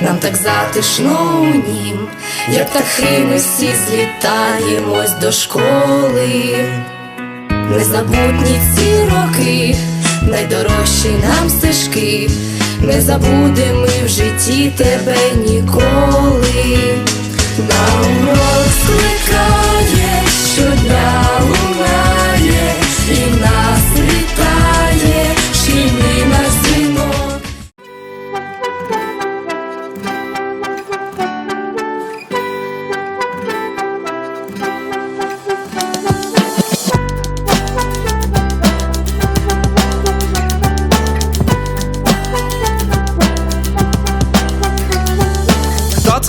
нам так затишно у нім, як птахи ми всі злітаємось до школи. Незабутні ці роки, найдорожчі нам стежки, не забудемо ми в житті тебе ніколи. На урок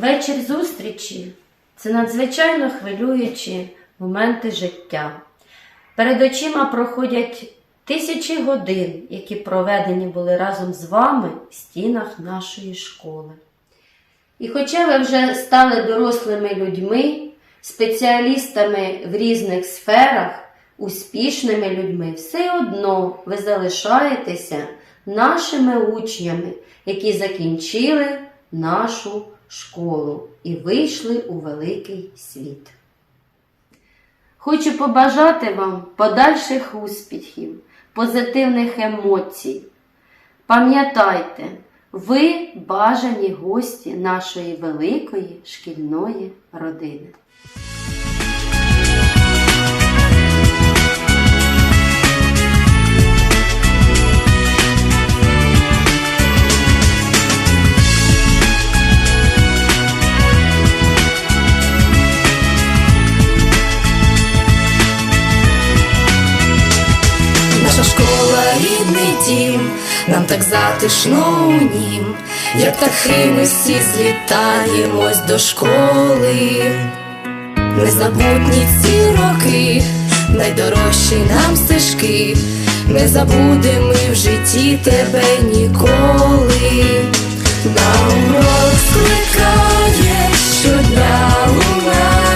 Вечір зустрічі це надзвичайно хвилюючі моменти життя. Перед очима проходять тисячі годин, які проведені були разом з вами в стінах нашої школи. І хоча ви вже стали дорослими людьми, спеціалістами в різних сферах, успішними людьми, все одно ви залишаєтеся нашими учнями, які закінчили нашу школу і вийшли у великий світ. Хочу побажати вам подальших успіхів, позитивних емоцій. Пам'ятайте, ви бажані гості нашої великої шкільної родини. Наша школа рідний дім, нам так затишно у нім, як птахи ми всі злітаємось до школи. Незабутні ці роки, найдорожчі нам стежки, не забудемо ми в житті тебе ніколи. На урок скликає, щодня лунає,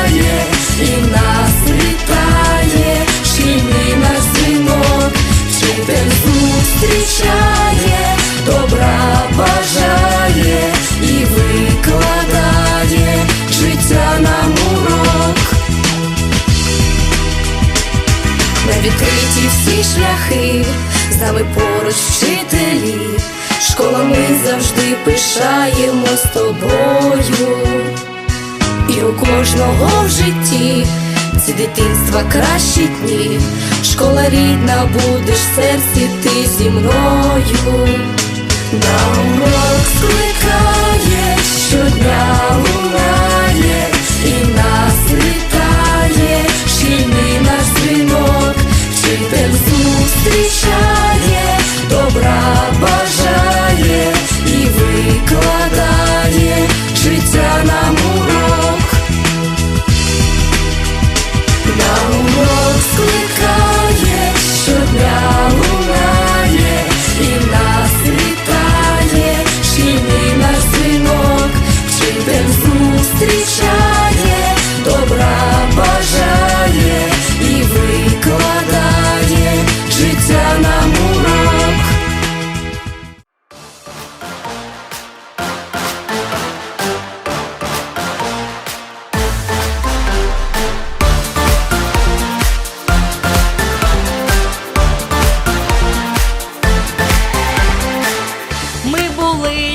завжди пишаємось тобою. І у кожного в житті ці дитинства кращі дні. Школа рідна, будеш в серці ти зі мною. На урок скликає, щодня лунає, і нас вітає, шкільний наш дзвінок, вчитель зустрічає, добра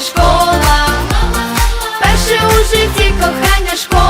школа, перше у житті кохання школа.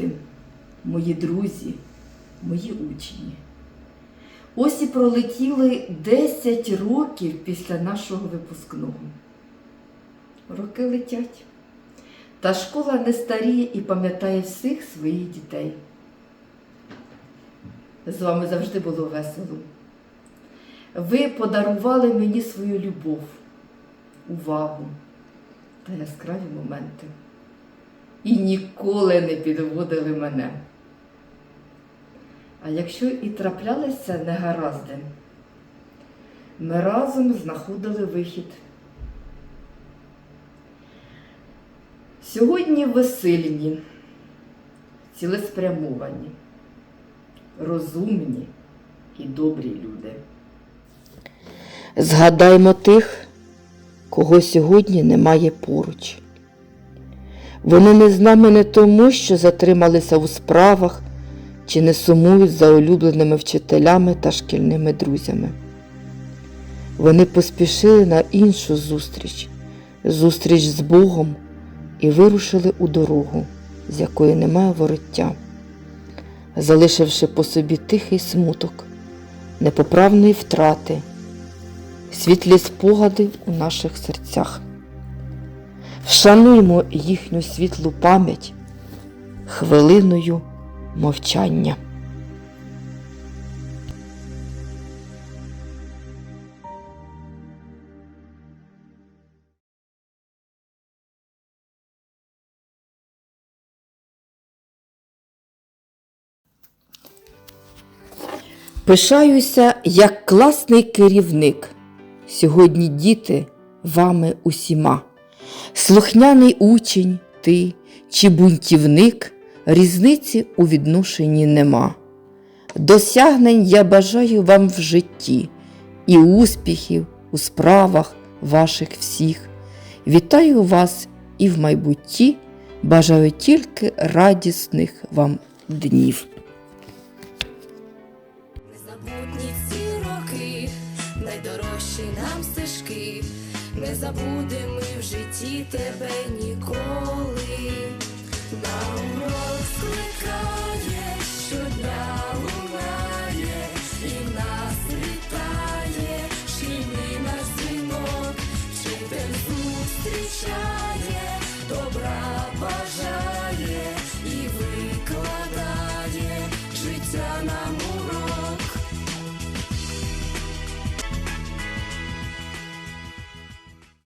діти, мої друзі, мої учні. Ось і пролетіли 10 років після нашого випускного. Роки летять. Та школа не старіє і пам'ятає всіх своїх дітей. З вами завжди було весело. Ви подарували мені свою любов, увагу та яскраві моменти. І ніколи не підводили мене. А якщо і траплялися негаразди, ми разом знаходили вихід. Сьогодні ви сильні, цілеспрямовані, розумні і добрі люди. Згадаймо тих, кого сьогодні немає поруч. Вони не з нами не тому, що затрималися у справах чи не сумують за улюбленими вчителями та шкільними друзями. Вони поспішили на іншу зустріч, зустріч з Богом, і вирушили у дорогу, з якої немає вороття, залишивши по собі тихий смуток, непоправної втрати світлі спогади у наших серцях. Вшануймо їхню світлу пам'ять хвилиною мовчання. Пишаюся як класний керівник. Сьогодні діти вами усіма. Слухняний учень, ти чи бунтівник, різниці у відношенні нема. Досягнень я бажаю вам в житті і успіхів у справах ваших всіх. Вітаю вас і в майбутті бажаю тільки радісних вам днів. Ці роки, найдорожчі нам стежки, не забудемо в житті тебе ніколи. На урок